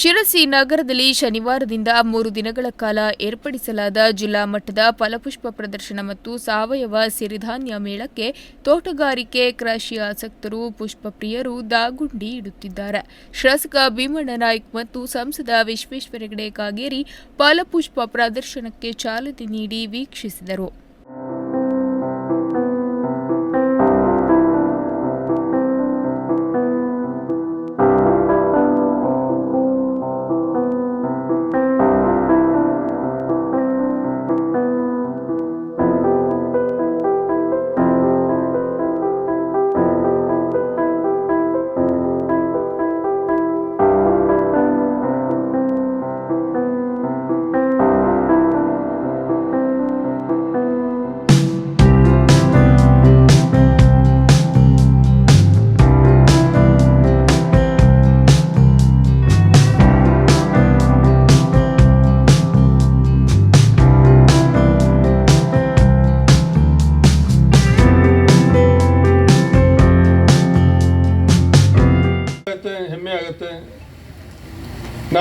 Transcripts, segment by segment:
ಶಿರಸಿ ನಗರದಲ್ಲಿ ಶನಿವಾರದಿಂದ ಮೂರು ದಿನಗಳ ಕಾಲ ಏರ್ಪಡಿಸಲಾದ ಜಿಲ್ಲಾ ಮಟ್ಟದ ಫಲಪುಷ್ಪ ಪ್ರದರ್ಶನ ಮತ್ತು ಸಾವಯವ ಸಿರಿಧಾನ್ಯ ಮೇಳಕ್ಕೆ ತೋಟಗಾರಿಕೆ, ಕೃಷಿ ಆಸಕ್ತರು ಪುಷ್ಪ ಪ್ರಿಯರು ದಾಗುಂಡಿ ಇಡುತ್ತಿದ್ದಾರೆ. ಶಾಸಕ ಭೀಮಣ್ಣ ನಾಯ್ಕ್ ಮತ್ತು ಸಂಸದ ವಿಶ್ವೇಶ್ವರ ಹೆಗಡೆ ಕಾಗೇರಿ ಫಲಪುಷ್ಪ ಪ್ರದರ್ಶನಕ್ಕೆ ಚಾಲನೆ ನೀಡಿ ವೀಕ್ಷಿಸಿದರು.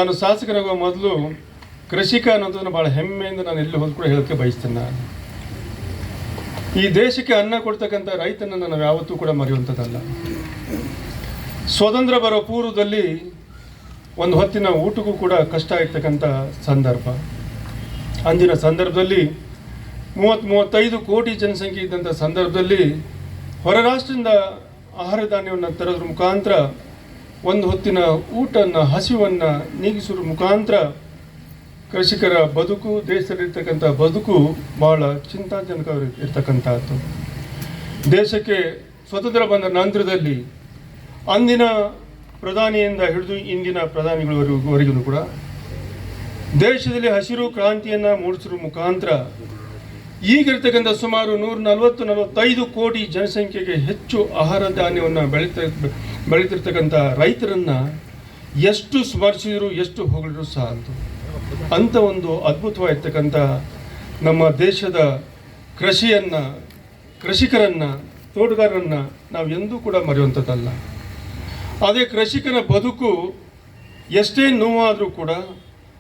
ನಾನು ಶಾಸಕರಾಗುವ ಮೊದಲು ಕೃಷಿಕ ಅನ್ನೋದನ್ನು ಭಾಳ ಹೆಮ್ಮೆಯಿಂದ ನಾನು ಎಲ್ಲಿ ಹೋದ್ ಕೂಡ ಹೇಳೋಕ್ಕೆ ಬಯಸ್ತೇನೆ ನಾನು. ಈ ದೇಶಕ್ಕೆ ಅನ್ನ ಕೊಡ್ತಕ್ಕಂಥ ರೈತನನ್ನು ನಾವು ಯಾವತ್ತೂ ಕೂಡ ಮರೆಯುವಂಥದ್ದಲ್ಲ. ಸ್ವತಂತ್ರ ಬರೋ ಪೂರ್ವದಲ್ಲಿ ಒಂದು ಹೊತ್ತಿನ ಊಟಕ್ಕೂ ಕೂಡ ಕಷ್ಟ ಆಗ್ತಕ್ಕಂಥ ಸಂದರ್ಭ. ಅಂದಿನ ಸಂದರ್ಭದಲ್ಲಿ ಮೂವತ್ತು ಮೂವತ್ತೈದು ಕೋಟಿ ಜನಸಂಖ್ಯೆ ಇದ್ದಂಥ ಸಂದರ್ಭದಲ್ಲಿ ಹೊರ ರಾಷ್ಟ್ರದಿಂದ ಆಹಾರ ಧಾನ್ಯವನ್ನು ತರೋದ್ರ ಮುಖಾಂತರ ಒಂದು ಹೊತ್ತಿನ ಊಟನ್ನು, ಹಸಿವನ್ನು ನೀಗಿಸುವ ಮುಖಾಂತರ ಕೃಷಿಕರ ಬದುಕು, ದೇಶದಲ್ಲಿರ್ತಕ್ಕಂಥ ಬದುಕು ಭಾಳ ಚಿಂತಾಜನಕ ಇರ್ತಕ್ಕಂಥದ್ದು. ದೇಶಕ್ಕೆ ಸ್ವತಂತ್ರ ಬಂದ ನಂತರದಲ್ಲಿ ಅಂದಿನ ಪ್ರಧಾನಿಯಿಂದ ಹಿಡಿದು ಇಂದಿನ ಪ್ರಧಾನಿಗಳವರೆಗೂ ಕೂಡ ದೇಶದಲ್ಲಿ ಹಸಿರು ಕ್ರಾಂತಿಯನ್ನು ಮೂಡಿಸಿರುವ ಮುಖಾಂತರ ಈಗಿರ್ತಕ್ಕಂಥ ಸುಮಾರು ನೂರ ನಲವತ್ತು, ನಲವತ್ತೈದು ಕೋಟಿ ಜನಸಂಖ್ಯೆಗೆ ಹೆಚ್ಚು ಆಹಾರ ಧಾನ್ಯವನ್ನು ಬೆಳೀತ, ಬೆಳೀತಿರ್ತಕ್ಕಂಥ ರೈತರನ್ನು ಎಷ್ಟು ಸ್ಮರಿಸಿದ್ರು ಎಷ್ಟು ಹೊಗಳಿದ್ರು ಸಾಲದು ಅಂಥ ಒಂದು ಅದ್ಭುತವಾಗಿರ್ತಕ್ಕಂಥ ನಮ್ಮ ದೇಶದ ಕೃಷಿಯನ್ನು, ಕೃಷಿಕರನ್ನು, ತೋಟಗಾರರನ್ನು ನಾವು ಎಂದೂ ಕೂಡ ಮರೆಯುವಂಥದ್ದಲ್ಲ. ಅದೇ ಕೃಷಿಕನ ಬದುಕು ಎಷ್ಟೇ ನೋವಾದರೂ ಕೂಡ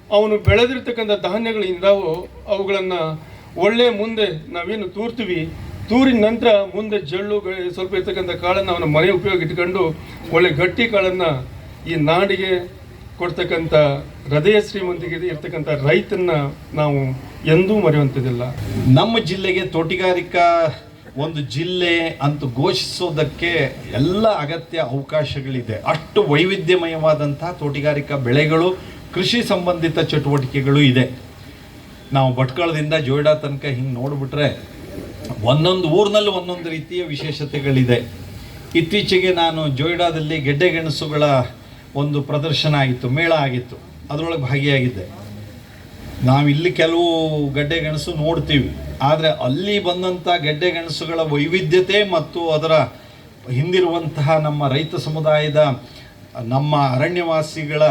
ಅವನು ಬೆಳೆದಿರ್ತಕ್ಕಂಥ ಧಾನ್ಯಗಳಿಂದ ಅವುಗಳನ್ನು ಒಳ್ಳೆ ಮುಂದೆ ನಾವೇನು ತೂರ್ತೀವಿ? ತೂರಿನ ನಂತರ ಮುಂದೆ ಜಳ್ಳು ಸ್ವಲ್ಪ ಇರ್ತಕ್ಕಂಥ ಕಾಳನ್ನು ಅವನ ಮನೆ ಉಪಯೋಗ ಇಟ್ಕೊಂಡು ಒಳ್ಳೆ ಗಟ್ಟಿ ಕಾಳನ್ನು ಈ ನಾಡಿಗೆ ಕೊಡ್ತಕ್ಕಂಥ ಹೃದಯ ಶ್ರೀಮಂತಿಗೆ ಇರ್ತಕ್ಕಂಥ ರೈತನ್ನ ನಾವು ಎಂದೂ ಮರೆಯುವಂಥದ್ದಿಲ್ಲ. ನಮ್ಮ ಜಿಲ್ಲೆಗೆ ತೋಟಗಾರಿಕಾ ಒಂದು ಜಿಲ್ಲೆ ಅಂತ ಘೋಷಿಸೋದಕ್ಕೆ ಎಲ್ಲ ಅಗತ್ಯ ಅವಕಾಶಗಳಿದೆ. ಅಷ್ಟು ವೈವಿಧ್ಯಮಯವಾದಂಥ ತೋಟಗಾರಿಕಾ ಬೆಳೆಗಳು, ಕೃಷಿ ಸಂಬಂಧಿತ ಚಟುವಟಿಕೆಗಳು ಇದೆ. ನಾವು ಭಟ್ಕಳದಿಂದ ಜೋಯ್ಡಾ ತನಕ ಹಿಂಗೆ ನೋಡಿಬಿಟ್ರೆ ಒಂದೊಂದು ಊರಿನಲ್ಲಿ ಒಂದೊಂದು ರೀತಿಯ ವಿಶೇಷತೆಗಳಿದೆ. ಇತ್ತೀಚೆಗೆ ನಾನು ಜೋಯ್ಡಾದಲ್ಲಿ ಗೆಡ್ಡೆ ಗೆಣಸುಗಳ ಒಂದು ಪ್ರದರ್ಶನ ಆಗಿತ್ತು ಮೇಳ ಆಗಿತ್ತು. ಅದರೊಳಗೆ ಭಾಗಿಯಾಗಿದ್ದೆ. ನಾವಿಲ್ಲಿ ಕೆಲವು ಗಡ್ಡೆ ಗೆಣಸು ನೋಡ್ತೀವಿ. ಆದರೆ ಅಲ್ಲಿ ಬಂದಂಥ ಗೆಡ್ಡೆ ಗೆಣಸುಗಳ ವೈವಿಧ್ಯತೆ ಮತ್ತು ಅದರ ಹಿಂದಿರುವಂತಹ ನಮ್ಮ ರೈತ ಸಮುದಾಯದ ನಮ್ಮ ಅರಣ್ಯವಾಸಿಗಳ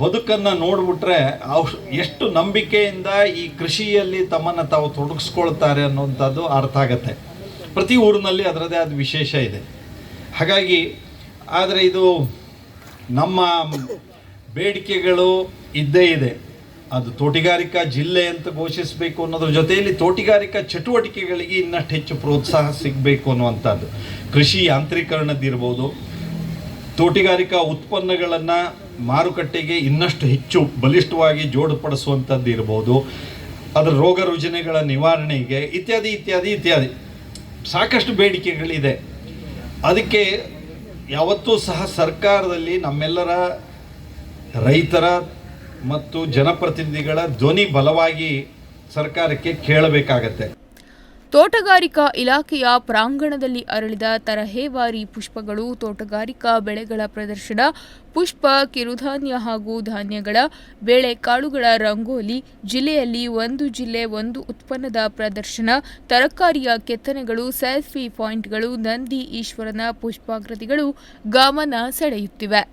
ಬದುಕನ್ನು ನೋಡ್ಬಿಟ್ರೆ ಅವ್ರು ಎಷ್ಟು ನಂಬಿಕೆಯಿಂದ ಈ ಕೃಷಿಯಲ್ಲಿ ತಮ್ಮನ್ನು ತಾವು ತೊಡಗಿಸ್ಕೊಳ್ತಾರೆ ಅನ್ನುವಂಥದ್ದು ಅರ್ಥ ಆಗತ್ತೆ. ಪ್ರತಿ ಊರಿನಲ್ಲಿ ಅದರದೇ ಆದ ವಿಶೇಷ ಇದೆ. ಹಾಗಾಗಿ, ಆದರೆ ಇದು ನಮ್ಮ ಬೇಡಿಕೆಗಳು ಇದ್ದೇ ಇದೆ. ಅದು ತೋಟಗಾರಿಕಾ ಜಿಲ್ಲೆ ಅಂತ ಘೋಷಿಸಬೇಕು ಅನ್ನೋದ್ರ ಜೊತೆಯಲ್ಲಿ ತೋಟಗಾರಿಕಾ ಚಟುವಟಿಕೆಗಳಿಗೆ ಇನ್ನಷ್ಟು ಹೆಚ್ಚು ಪ್ರೋತ್ಸಾಹ ಸಿಗಬೇಕು ಅನ್ನುವಂಥದ್ದು. ಕೃಷಿ ಯಾಂತ್ರೀಕರಣದ್ದಿರ್ಬೋದು, ತೋಟಗಾರಿಕಾ ಉತ್ಪನ್ನಗಳನ್ನು ಮಾರುಕಟ್ಟೆಗೆ ಇನ್ನಷ್ಟು ಹೆಚ್ಚು ಬಲಿಷ್ಠವಾಗಿ ಜೋಡುಪಡಿಸುವಂಥದ್ದು ಇರ್ಬೋದು. ಅದರ ರೋಗ ರುಜಿನಗಳ ನಿವಾರಣೆಗೆ ಇತ್ಯಾದಿ ಇತ್ಯಾದಿ ಇತ್ಯಾದಿ ಸಾಕಷ್ಟು ಬೇಡಿಕೆಗಳಿದೆ. ಅದಕ್ಕೆ ಯಾವತ್ತೂ ಸಹ ಸರ್ಕಾರದಲ್ಲಿ ನಮ್ಮೆಲ್ಲರ ರೈತರ ಮತ್ತು ಜನಪ್ರತಿನಿಧಿಗಳ ಧ್ವನಿ ಬಲವಾಗಿ ಸರ್ಕಾರಕ್ಕೆ ಕೇಳಬೇಕಾಗತ್ತೆ. ತೋಟಗಾರಿಕಾ ಇಲಾಖೆಯ ಪ್ರಾಂಗಣದಲ್ಲಿ ಅರಳಿದ ತರಹೇವಾರಿ ಪುಷ್ಪಗಳು, ತೋಟಗಾರಿಕಾ ಬೆಳೆಗಳ ಪ್ರದರ್ಶನ, ಪುಷ್ಪ, ಕಿರುಧಾನ್ಯ ಹಾಗೂ ಧಾನ್ಯಗಳ ಬೇಳೆಕಾಳುಗಳ ರಂಗೋಲಿ, ಜಿಲ್ಲೆಯಲ್ಲಿ ಒಂದು ಜಿಲ್ಲೆ ಒಂದು ಉತ್ಪನ್ನದ ಪ್ರದರ್ಶನ, ತರಕಾರಿಯ ಕೆತ್ತನೆಗಳು, ಸೆಲ್ಫಿ ಪಾಯಿಂಟ್ಗಳು, ನಂದಿ ಈಶ್ವರನ ಪುಷ್ಪಾಕೃತಿಗಳು ಗಮನ ಸೆಳೆಯುತ್ತಿವೆ.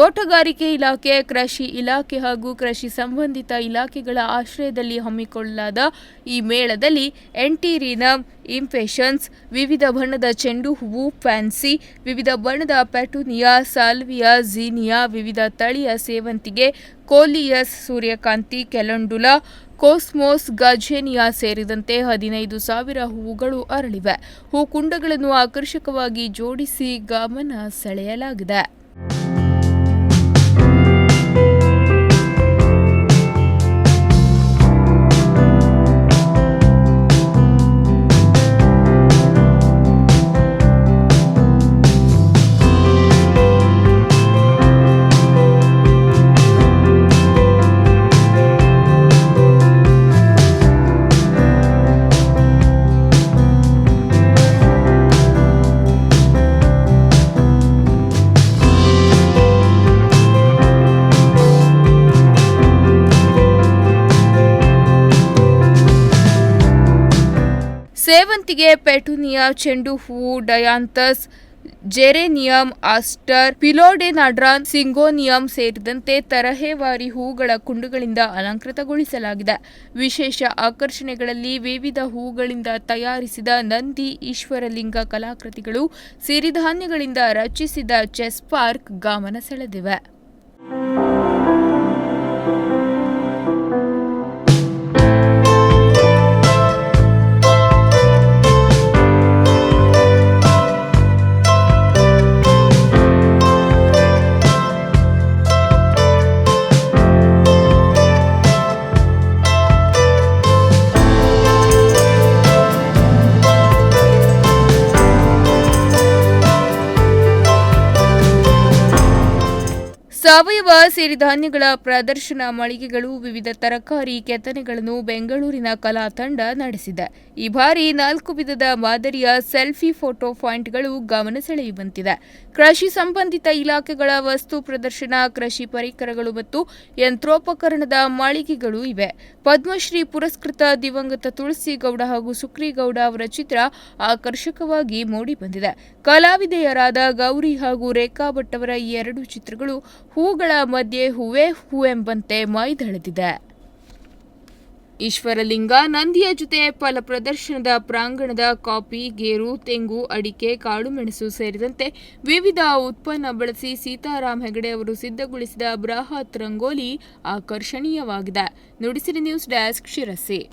ತೋಟಗಾರಿಕೆ ಇಲಾಖೆ, ಕೃಷಿ ಇಲಾಖೆ ಹಾಗೂ ಕೃಷಿ ಸಂಬಂಧಿತ ಇಲಾಖೆಗಳ ಆಶ್ರಯದಲ್ಲಿ ಹಮ್ಮಿಕೊಳ್ಳಲಾದ ಈ ಮೇಳದಲ್ಲಿ ಎಂಟೀರಿನಮ್ ಇಂಪೇಷನ್ಸ್, ವಿವಿಧ ಬಣ್ಣದ ಚೆಂಡು ಹೂವು, ಫ್ಯಾನ್ಸಿ, ವಿವಿಧ ಬಣ್ಣದ ಪೆಟುನಿಯಾ, ಸಾಲ್ವಿಯಾ, ಝೀನಿಯಾ, ವಿವಿಧ ತಳಿಯ ಸೇವಂತಿಗೆ, ಕೋಲಿಯಸ್, ಸೂರ್ಯಕಾಂತಿ, ಕೆಲಂಡುಲಾ, ಕೋಸ್ಮೋಸ್, ಗಜೇನಿಯಾ ಸೇರಿದಂತೆ ಹದಿನೈದು ಸಾವಿರ ಹೂವುಗಳು ಅರಳಿವೆ. ಹೂಕುಂಡಗಳನ್ನು ಆಕರ್ಷಕವಾಗಿ ಜೋಡಿಸಿ ಗಮನ ಸೆಳೆಯಲಾಗಿದೆ. ಸೇವಂತಿಗೆ ಪೆಟುನಿಯಾ ಚೆಂಡು ಹೂವು dianthus, geranium, aster, philodendron, syngonium ಸೇರಿದಂತೆ ತರಹೇವಾರಿ ಹೂಗಳ ಕುಂಡುಗಳಿಂದ ಅಲಂಕೃತಗೊಳಿಸಲಾಗಿದೆ. ವಿಶೇಷ ಆಕರ್ಷಣೆಗಳಲ್ಲಿ ವಿವಿಧ ಹೂಗಳಿಂದ ತಯಾರಿಸಿದ ನಂದಿ ಈಶ್ವರಲಿಂಗ ಕಲಾಕೃತಿಗಳು ಸಿರಿಧಾನ್ಯಗಳಿಂದ ರಚಿಸಿದ ಚೆಸ್ ಪಾರ್ಕ್ ಗಮನ ಸೆಳೆದಿವೆ. ಸಾವಯವ ಸಿರಿಧಾನ್ಯಗಳ ಪ್ರದರ್ಶನ, ಮಳಿಗೆಗಳು, ವಿವಿಧ ತರಕಾರಿ ಕೆತ್ತನೆಗಳನ್ನು ಬೆಂಗಳೂರಿನ ಕಲಾ ತಂಡ ನಡೆಸಿದೆ. ಈ ಬಾರಿ ನಾಲ್ಕು ವಿಧದ ಮಾದರಿಯ ಸೆಲ್ಫಿ ಫೋಟೋ ಪಾಯಿಂಟ್ಗಳು ಗಮನ ಸೆಳೆಯುವಂತಿದೆ. ಕೃಷಿ ಸಂಬಂಧಿತ ಇಲಾಖೆಗಳ ವಸ್ತು ಪ್ರದರ್ಶನ, ಕೃಷಿ ಪರಿಕರಗಳು ಮತ್ತು ಯಂತ್ರೋಪಕರಣದ ಮಾಳಿಗೆಗಳು ಇವೆ. ಪದ್ಮಶ್ರೀ ಪುರಸ್ಕೃತ ದಿವಂಗತ ತುಳಸಿಗೌಡ ಹಾಗೂ ಸುಕ್ರಿಗೌಡ ಅವರ ಚಿತ್ರ ಆಕರ್ಷಕವಾಗಿ ಮೂಡಿಬಂದಿದೆ. ಕಲಾವಿದೆಯರಾದ ಗೌರಿ ಹಾಗೂ ರೇಖಾ ಭಟ್ ಅವರ ಈ ಎರಡು ಚಿತ್ರಗಳು ಹೂಗಳ ಮಧ್ಯೆ ಹೂವೇ ಹೂವೆಂಬಂತೆ ಮೈದಳೆದಿದೆ. ಈಶ್ವರಲಿಂಗ ನಂದಿಯ ಜೊತೆ ಫಲ ಪ್ರದರ್ಶನದ ಪ್ರಾಂಗಣದ ಕಾಫಿ, ಗೇರು, ತೆಂಗು, ಅಡಿಕೆ ಕಾಳುಮೆಣಸು ಸೇರಿದಂತೆ ವಿವಿಧ ಉತ್ಪನ್ನ ಬಳಸಿ ಸೀತಾರಾಮ್ ಹೆಗಡೆ ಅವರು ಸಿದ್ಧಗೊಳಿಸಿದ ಬೃಹತ್ rangoli ಆಕರ್ಷಣೀಯವಾಗಿದೆ. Nudisiri news desk Sirsi.